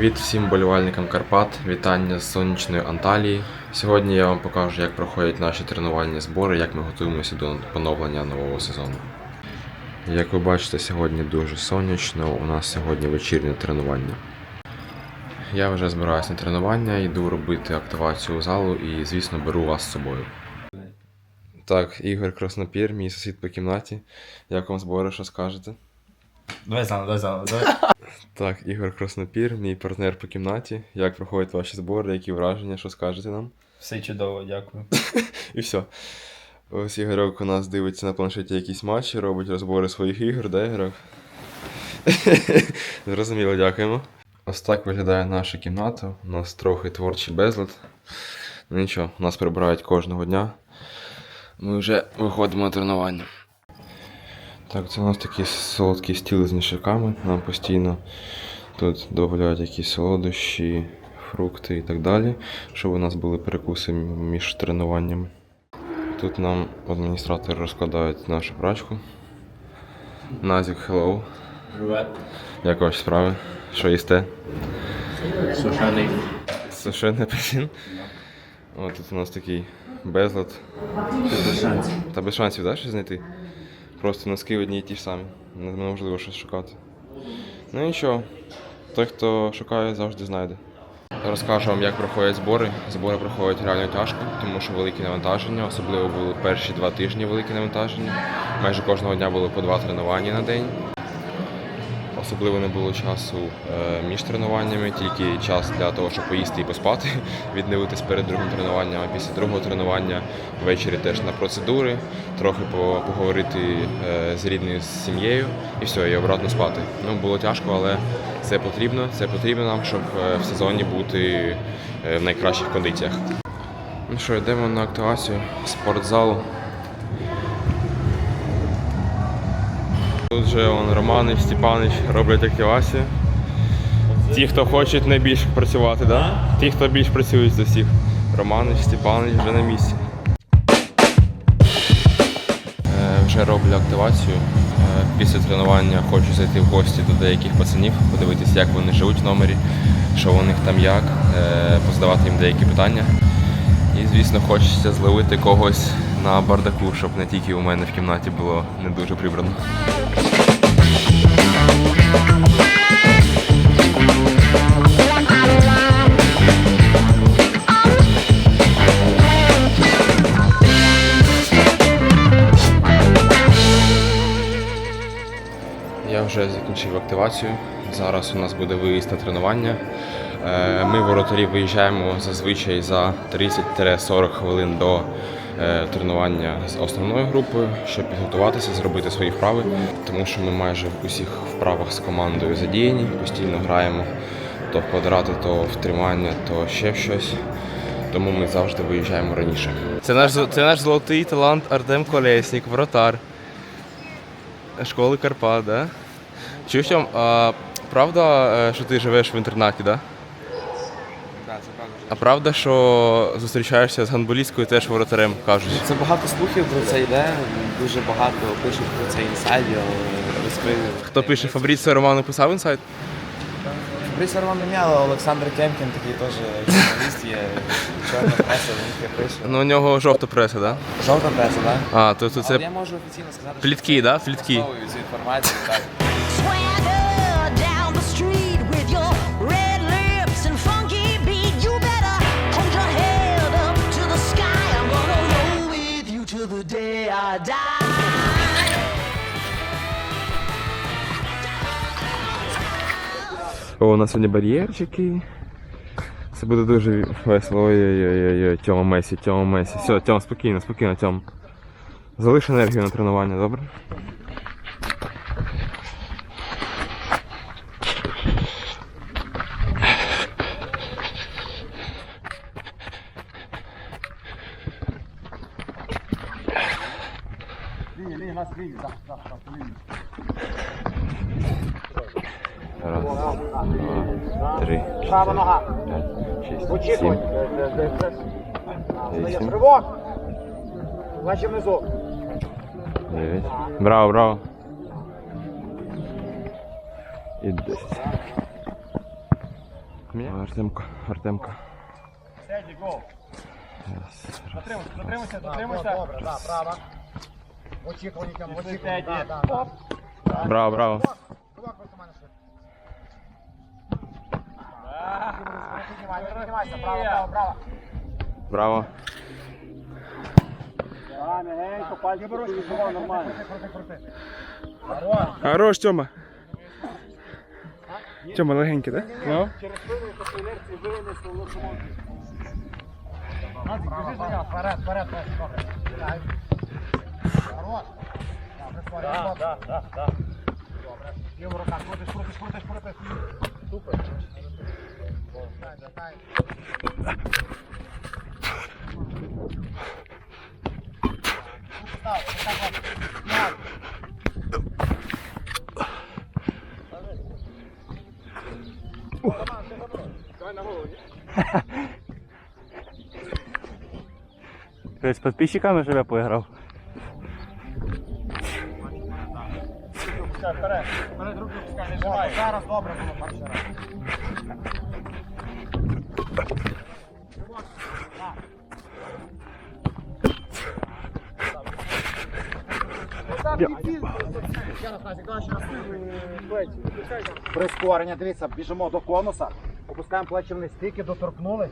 Привіт всім болівальникам Карпат, вітання з сонячної Анталії. Сьогодні я вам покажу, як проходять наші тренувальні збори, як ми готуємося до поновлення нового сезону. Як ви бачите, сьогодні дуже сонячно, у нас сьогодні вечірнє тренування. Я вже збираюся на тренування, йду робити активацію залу і, звісно, беру вас з собою. Так, Ігор Краснопір, мій сусід по кімнаті. Як вам збори, що скажете? Давай заново, давай заново, давай. Так, Ігор Краснопір, мій партнер по кімнаті. Як проходять ваші збори, які враження, що скажете нам? Все чудово, дякую. І все. Ось Ігорок у нас дивиться на планшеті якісь матчі, робить розбори своїх ігор, да, Ігорок? Зрозуміло, дякуємо. Ось так виглядає наша кімната. У нас трохи творчий безлад. Ну нічого, нас прибирають кожного дня. Ми вже виходимо на тренування. Так, це у нас такий солодкий стіл з ніжаками. Нам постійно тут додають якісь солодощі, фрукти і так далі, щоб у нас були перекуси між тренуваннями. Тут нам адміністратори розкладають нашу прачку. Назік, hello. Привет. Як ваші справи? Що їсте? Сушений. Сушений апельсин. О, тут у нас такий безлад. Та без шансів, да, щось знайти? Просто носки одні і ті ж самі. Неможливо щось шукати. Ну і нічого. Той, хто шукає, завжди знайде. Розкажу вам, як проходять збори. Збори проходять реально тяжко, тому що велике навантаження, особливо були перші два тижні велике навантаження. Майже кожного дня було по два тренування на день. Особливо не було часу е, між тренуваннями, тільки час для того, щоб поїсти і поспати, відновитись перед другим тренуванням, а після другого тренування ввечері теж на процедури, трохи поговорити е, з рідною з сім'єю і все, і обратно спати. Ну, було тяжко, але це потрібно. Це потрібно нам, щоб е, в сезоні бути в найкращих кондиціях. Ну що, йдемо на активацію спортзалу. Тут же он, Романич, Степанич роблять активацію. Ті, хто хочуть найбільше працювати, да? Ті, хто більш працюють з усіх. Романич, Степанич вже на місці. Е, вже роблю активацію. Е, після тренування хочу зайти в гості до деяких пацанів, подивитися, як вони живуть в номері, що у них там як, е, позадавати їм деякі питання. І, звісно, хочеться зловити когось на бардаку, щоб не тільки у мене в кімнаті було не дуже прибрано. Я вже закінчив активацію. Зараз у нас буде виїзд на тренування. Е, Ми воротарі виїжджаємо зазвичай за 30-40 хвилин до тренування з основною групою, щоб підготуватися, зробити свої вправи, тому що ми майже в усіх вправах з командою задіяні, постійно граємо то в квадрати, то в тримання, то ще щось. Тому ми завжди виїжджаємо раніше. Це наш, це наш золотий талант Артем Колєснік, вратар. Школи Карпат, да? Тьом, а правда, е, що ти живеш в інтернаті, да? А правда, що зустрічаєшся з гандболісткою теж воротарем, кажуть. Це багато слухів про це йде, дуже багато пишуть про це інсайді, але розкрию. Хто пише Фабріціо Романо писав інсайт? Фабріс Роман не але Олександр Кемкін такий теж журналіст є, чорна преса, він таке пише. Ну у нього жовта преса, да? Жовта преса, так? А, то, то Але це я можу офіційно сказати, плітки, да? що Плітки. спростовую цю інформацію, так. О, у нас сьогодні бар'єрчики. Це буде дуже весело. Ой-ой-ой, Тьома Месі, Тьома Месі. Все, Тьом, спокійно, спокійно, Тьом. Залиш енергію на тренування, добре? Раз, два, три, нога. п'ять, шість, сім, вісім. Плечі внизу. дев'ять. Браво, браво. І десять. Артемка, Артемка. Седі, гол. Затримуйся, затримуйся, затримуйся. Добре, да, права. Очікування, там, очікування. Браво, браво. Кулак просто в мене швидко. Не піднімай, піднімайся, право, право, право. Браво. А, мягенько, пальці підійшов, нормально. Крути, крути, крути. Хорош, Тьома. Тьома легенький, так? Ну? Через і по інерції винесли локомотив. Назик, біжи за нього, вперед, вперед, вперед, добре. Хорош. Так, так, так, так. Добре. Ліву рука, крутиш, крутиш, крутиш, крутиш. Супер. М'яч. З підписчиками живе поіграв. Зараз добре було, перший раз. Прискорення, дивіться, біжимо до конуса, опускаємо плечі вниз, тільки доторкнули,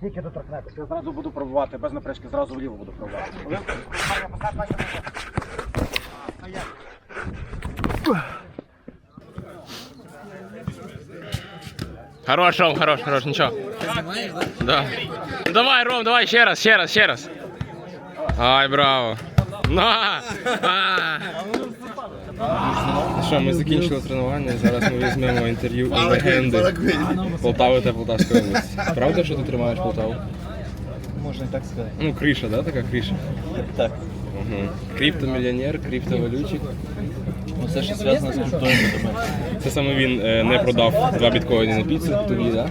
тільки доторкнетеся. Я зразу буду пробувати, без напряжки, зразу вліво буду пробувати. Хорош, Ром, хорош, хорош, нічого. Да. Давай, Ром, давай, ще раз, ще раз, ще раз. Ай, браво. На! А! Що, ми закінчили тренування, зараз ми візьмемо інтерв'ю у легенди Полтави та Полтавської області. Правда, що ти тримаєш Полтаву? Можна і так сказати. Ну, криша, да, така криша? Так. Угу. Криптомільйонер, криптовалютчик. Все, що зв'язано з криптою. Це саме він е, не продав два біткоїни на піцу тоді, да?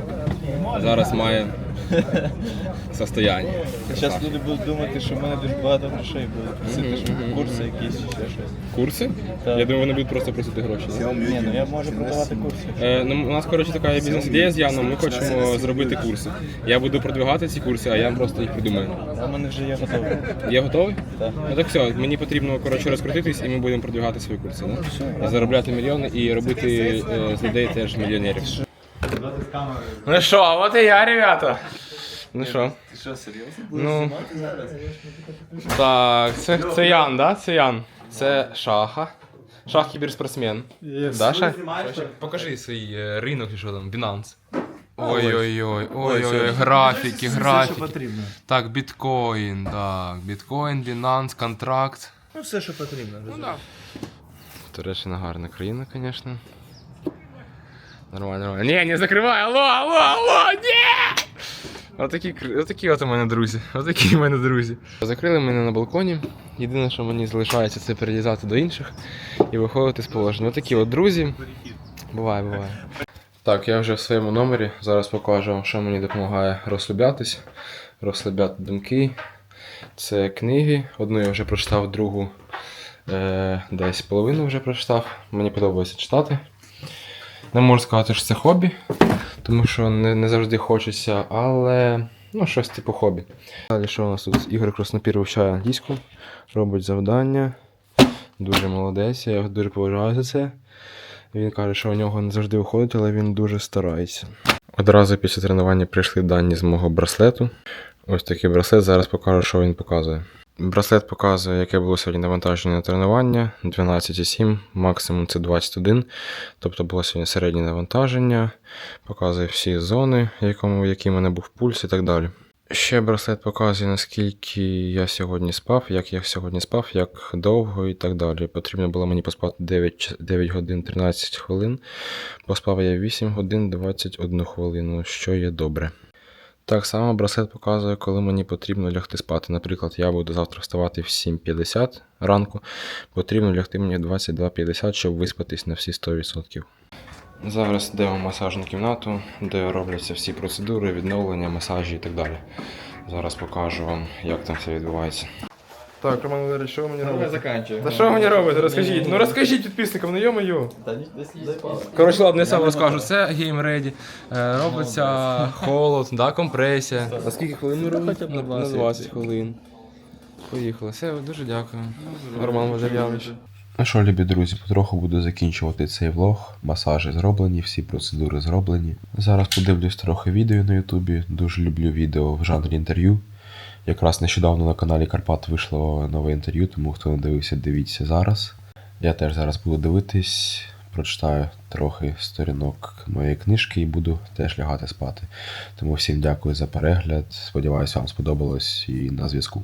Зараз має состояння. Зараз люди будуть думати, що в мене дуже багато грошей буде. Просити, що курси якісь чи ще щось. Курси? Так. Я думаю, вони будуть просто просити гроші. да? Ні, ну я можу продавати курси. Е, ну, у нас, коротше, така є бізнес-ідея з Яном, ми хочемо зробити курси. Я буду продвигати ці курси, а Ян просто їх придумає. А в мене вже є готове. Я готовий? Так. Ну так все, мені потрібно коротше розкрутитись і ми будемо продвигати свої курси. Да? Заробляти мільйони і робити е, з людей теж мільйонерів. Ну що, а от і я, ребята. Ну що? Ти що, серйозно? Ну, так, це, це Ян, да? Це Ян. Це Шаха. Шах кіберспортсмен. Да, Шах? Покажи свій е, ринок і що там, Binance. Ой-ой-ой, ой-ой, графіки, графіки. потрібно. Так, біткоін, так, біткоін, Binance, контракт. Ну, все, що потрібно. Ну, да. Туреччина гарна країна, звісно. Нормально, нормально. Ні, не закривай, алло, алло, алло, ні! Отакі, отакі от у мене друзі. Отакі у мене друзі. Закрили мене на балконі. Єдине, що мені залишається, це перелізати до інших і виходити з положення. Отакі от друзі. Буває, буває. Так, я вже в своєму номері. Зараз покажу вам, що мені допомагає розслаблятись, розслабляти думки. Це книги. Одну я вже прочитав, другу е, десь половину вже прочитав. Мені подобається читати. Не можу сказати, що це хобі, тому що не, не завжди хочеться, але ну, щось типу хобі. Далі що у нас тут? Ігор Краснопір вивчає англійську, робить завдання. Дуже молодець, я його дуже поважаю за це. Він каже, що у нього не завжди виходить, але він дуже старається. Одразу після тренування прийшли дані з мого браслету. Ось такий браслет. Зараз покажу, що він показує. Браслет показує, яке було сьогодні навантаження на тренування 12,7, максимум це 21. Тобто було сьогодні середнє навантаження, показує всі зони, в який в мене був пульс і так далі. Ще браслет показує, наскільки я сьогодні спав, як я сьогодні спав, як довго і так далі. Потрібно було мені поспати 9, 9 годин 13 хвилин. Поспав я 8 годин 21 хвилину, що є добре. Так само браслет показує, коли мені потрібно лягти спати. Наприклад, я буду завтра вставати в 7.50 ранку. Потрібно лягти мені в 22.50, щоб виспатись на всі 100%. Зараз йдемо в масажну кімнату, де робляться всі процедури, відновлення, масажі і так далі. Зараз покажу вам, як там все відбувається. Так, Роман Валерійович, що ви мені робите? заканчуємо. Та що ви мені робите? Розкажіть. Ну розкажіть підписникам, ну йо-моє. Коротше, ладно, я сам розкажу. Це Game Ready. Е, Робиться холод, да, компресія. На скільки хвилин ми робимо? На 20 хвилин. Поїхали. Все, дуже дякую. Роман Валерійович. Ну що, любі друзі, потроху буду закінчувати цей влог. Масажі зроблені, всі процедури зроблені. Зараз подивлюсь трохи відео на Ютубі. Дуже люблю відео в жанрі інтерв'ю. Якраз нещодавно на каналі Карпат вийшло нове інтерв'ю, тому хто не дивився, дивіться зараз. Я теж зараз буду дивитись, прочитаю трохи сторінок моєї книжки і буду теж лягати спати. Тому всім дякую за перегляд. Сподіваюся, вам сподобалось і на зв'язку.